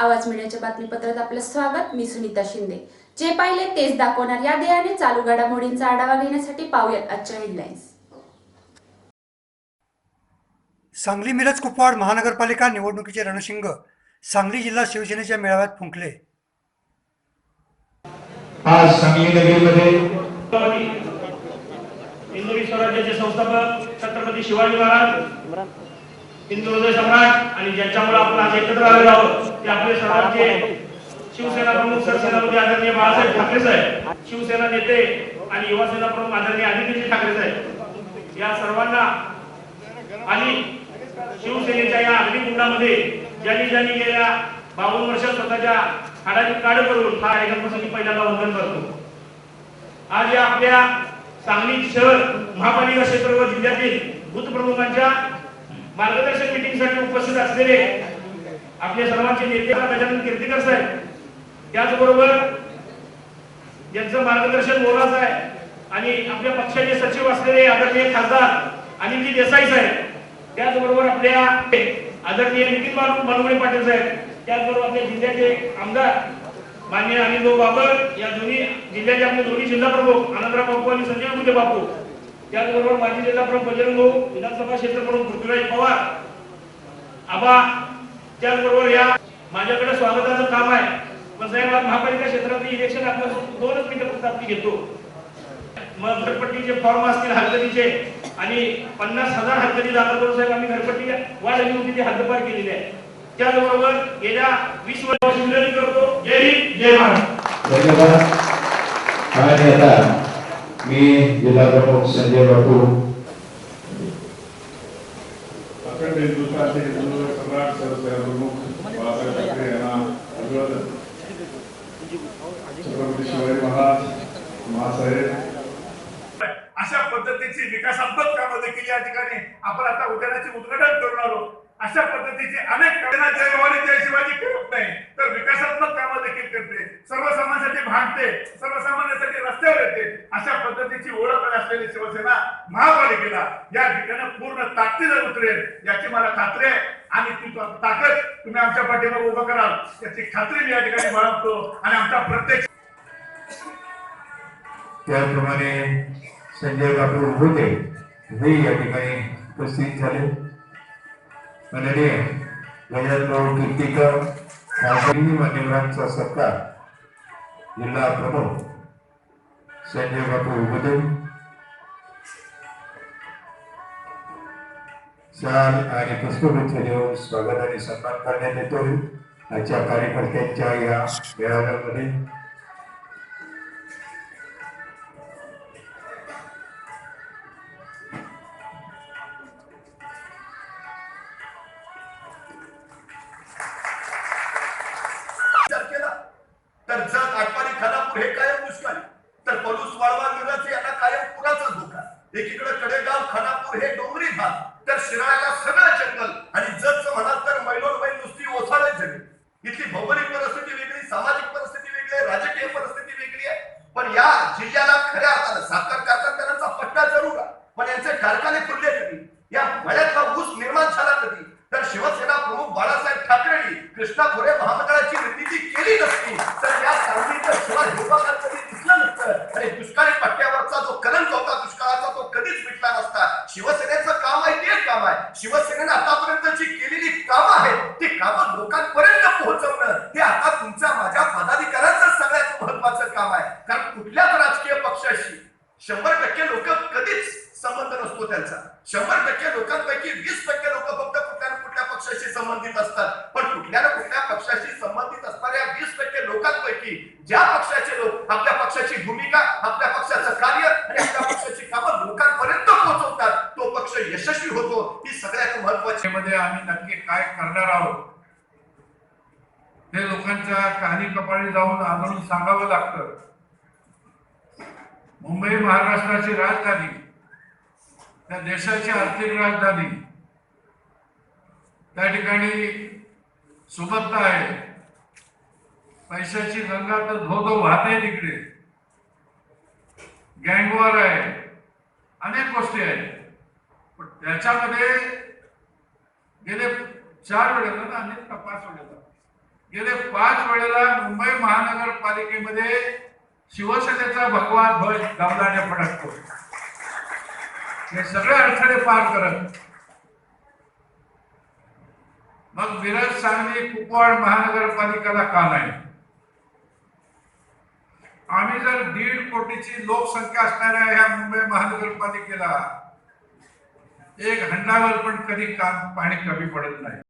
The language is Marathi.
आवाज मीडियाच्या बातमीपत्रात आपलं स्वागत मी सुनीता शिंदे. जे पाहिले तेच दाखवणार या ध्येयाने चालू घडामोडींचा आढावा घेण्यासाठी पाहूयात आजच्या हेडलाईन्स सांगली मिरज कुपवाड महानगरपालिका निवडणुकीचे रणशिंग. सांगली जिल्हा शिवसेनेच्या मेळाव्यात फुंकले. आज सांगली नगरीमध्ये हिंदू स्वराज्याचे संस्थापक छत्रपती शिवाजी महाराज हिंदू हृदय सम्राट आणि ज्यांच्यामुळे आपण आज एकत्र आलेलो आहोत ते आपले सर्वांचे शिवसेना प्रमुख सरसेनापती आदरणीय बाळासाहेब ठाकरे साहेब शिवसेना नेते आणि युवा सेना प्रमुख आदरणीय आदित्यजी ठाकरे साहेब या सर्वांना आणि शिवसेनेच्या या अग्निकुंडामध्ये ज्यांनी ज्यांनी गेल्या बावन्न वर्षात स्वतःच्या हाडाची काढ करून हा कार्यक्रमासाठी पहिल्यांदा वंदन करतो. आज या आपल्या सांगली शहर महापालिका क्षेत्र व जिल्ह्यातील बूथ प्रमुखांच्या मार्गदर्शन मीटिंगसाठी उपस्थित असलेले आपले सर्वांचे नेते गजानन कीर्तीकर साहेब. त्याचबरोबर यांचं मार्गदर्शन मोलाचं आहे आणि आपल्या पक्षाचे सचिव असलेले आदरणीय खासदार अनिलजी देसाई साहेब. त्याचबरोबर आपल्या आदरणीय नितीन बाबू पाटील साहेब. त्याचबरोबर आपल्या जिल्ह्याचे आमदार माननीय अनिल बाबर या दोन्ही जिल्ह्याचे आपले दोन्ही जिल्हा प्रमुख आनंदराव बापू आणि संजय गुंडे बापू. त्याचबरोबर माजी जिल्हा प्रमुख बजरंग भाऊ विधानसभा क्षेत्र प्रमुख पृथ्वीराज पवार. आबा त्याचबरोबर या माझ्याकडे स्वागताचं काम आहे. पण साहेब महापालिका क्षेत्रातलं इलेक्शन आपलं दोनच मिनिटं फक्त आपली घेतो. मग घरपट्टीचे फॉर्म असतील हरकतीचे आणि पन्नास हजार हरकती दाखल करून साहेब आम्ही घरपट्टी वाढ आली होती ती हद्दपार केलेली आहे. त्याचबरोबर गेल्या वीस वर्ष विनंती करतो जय हिंद जय महाराष्ट्र धन्यवाद. आणि आता मी जिल्हा प्रमुख संजय बापू अखंड हिंदुस्थानचे हिंदू सम्राट सरप्रमुख बाळासाहेब ठाकरे यांना अभिवादन छत्रपती शिवाजी महाराज महासाहेब अशा पद्धतीची विकासात्मक कामं देखील या ठिकाणी आपण आता उद्यानाचे उद्घाटन करून आलो. अशा पद्धतीचे अनेक जय भवानी जय शिवाजी करत नाही तर विकासात्मक कामं देखील करते. सर्वसामान्यांसाठी भांडते सर्वसामान्यांसाठी रस्त्यावर येते. अशा पद्धतीची ओळख असलेली शिवसेना महापालिकेला या ठिकाणी पूर्ण ताकदीने उतरेल याची मला खात्री आहे. आणि ती ताकद तुम्ही आमच्या पाठीमागे उभं कराल याची खात्री मी या ठिकाणी बाळगतो. आणि आमचा प्रत्येक त्याचप्रमाणे संजय बापू होते हे या ठिकाणी उपस्थित झाले. माननीय गजानभाऊ कीर्तीकर खासगी मान्यवरांचा सत्कार जिल्हा प्रमुख संजय बापू उगदे शाल आणि पुष्पगुच्छ देऊन स्वागत आणि सन्मान करण्यात येतो आजच्या कार्यकर्त्यांच्या या मेळाव्यामध्ये भौगोलिक परिस्थिती वेगळी सामाजिक परिस्थिती वेगळी आहे राजकीय परिस्थिती वेगळी आहे. पण या जिल्ह्याला खऱ्या अर्थानं साखर कारखानदारांचा पट्टा जरूर आहे. पण यांचे कारखाने खुलले कधी? या मळ्यातला ऊस निर्माण झाला कधी? तर शिवसेना प्रमुख बाळासाहेब ठाकरेंनी कृष्णा खोरे महामंडळाची निर्मिती केली नसती. तर या सांगलीचं शिवाय हिरवागार कधी दिसलं नसतं. आणि दुष्काळी पट्ट्यावरचा जो कलंक होता दुष्काळाचा तो कधीच मिटला नसता. शिवसेनेचं काम आहे तेच काम आहे. शिवसेनेनं आता राजकीय शंभर टक्के लोक कधीच संबंध नसतो त्यांचा. शंभर टक्के लोकांपैकी वीस टक्के लोक फक्त कुठल्या ना कुठल्या पक्षाशी संबंधित असतात. पण कुठल्या ना कुठल्या पक्षाशी संबंधित असणाऱ्या वीस टक्के लोकांपैकी ज्या पक्षाचे लोक आपल्या पक्षाची भूमिका आपल्या पक्षाचं कार्य आणि आपल्या पक्षाची कामं लोकांपर्यंत पोहोचवतात तो पक्ष यशस्वी होतो ही सगळ्यात महत्वाची मध्ये आम्ही नक्की काय करणार आहोत? हे लोकांच्या कहाणी कपाळी जाऊन आणून सांगावं लागतं. मुंबई महाराष्ट्राची राजधानी त्या देशाची आर्थिक राजधानी. त्या ठिकाणी सुबत्ता आहे. पैशाची गंगा तर धो धो वाहते तिकडे. गँगवार आहे. अनेक गोष्टी आहेत. पण त्याच्यामध्ये गेले चार वेळेला ना अनेक तपास वेळेला. गेले पाच वेळेला मुंबई महानगरपालिकेमध्ये शिवसेनेचा भगवान ध्वज गमलाने फडकतो. हे सगळे अडथळे पार करत. मग मिरज सांगली कुपवाड महानगरपालिकेला का नाही? आम्ही जर दीड कोटीची लोकसंख्या असणाऱ्या ह्या मुंबई महानगरपालिकेला एक हंडावर पण कधी काम पाणी कमी पडत नाही.